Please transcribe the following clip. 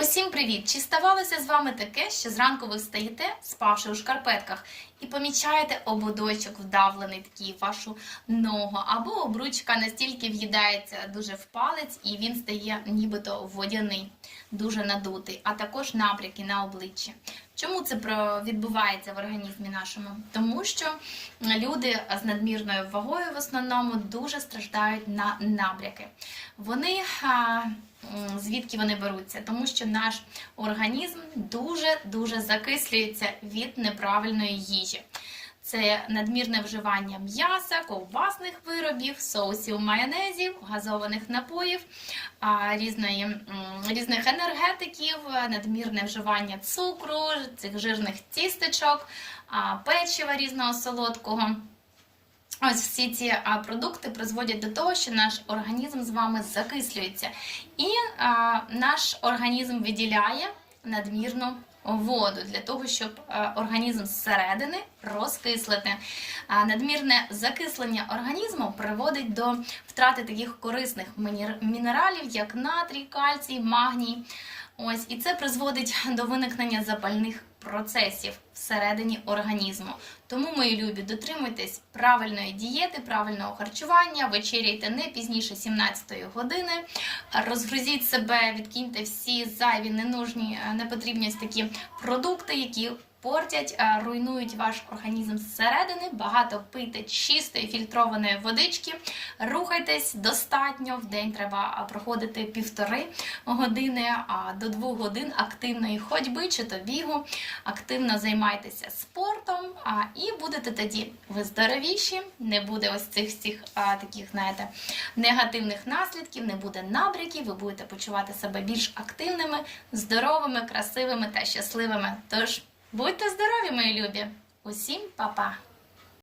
Усім привіт! Чи ставалося з вами таке, що зранку ви встаєте, спавши у шкарпетках, і помічаєте ободочок вдавлений такий вашу ногу, або обручка настільки в'їдається дуже в палець, і він стає нібито водяний, дуже надутий, а також напряки на обличчі. Чому це відбувається в організмі нашому? Тому що люди з надмірною вагою в основному дуже страждають на набряки. Вони звідки вони беруться? Тому що наш організм дуже дуже закислюється від неправильної їжі. Це надмірне вживання м'яса, ковбасних виробів, соусів, майонезів, газованих напоїв, різної, різних енергетиків, надмірне вживання цукру, цих жирних тістечок, печива різного солодкого. Ось всі ці продукти призводять до того, що наш організм з вами закислюється, і наш організм виділяє надмірну воду для того, щоб організм зсередини розкислити. Надмірне закислення організму приводить до втрати таких корисних мінералів, як натрій, кальцій, магній. Ось і це призводить до виникнення запальних процесів всередині організму. Тому, мої любі, дотримуйтесь правильної дієти, правильного харчування, вечеряйте не пізніше 17-ї години, розгрузіть себе, відкиньте всі зайві, ненужні, е, непотрібні такі продукти, які портять, е, руйнують ваш організм зсередини. Багато пийте чистої фільтрованої водички, рухайтесь достатньо. В день треба е, проходити півтори години, до двох годин активної ходьби чи то бігу. Активно займайтеся спортом, і будете тоді ви здоровіші, не буде ось цих всіх таких, знаєте, негативних наслідків, не буде набряків, ви будете почувати себе більш активними, здоровими, красивими та щасливими. Тож будьте здорові, мої любі! Усім па-па!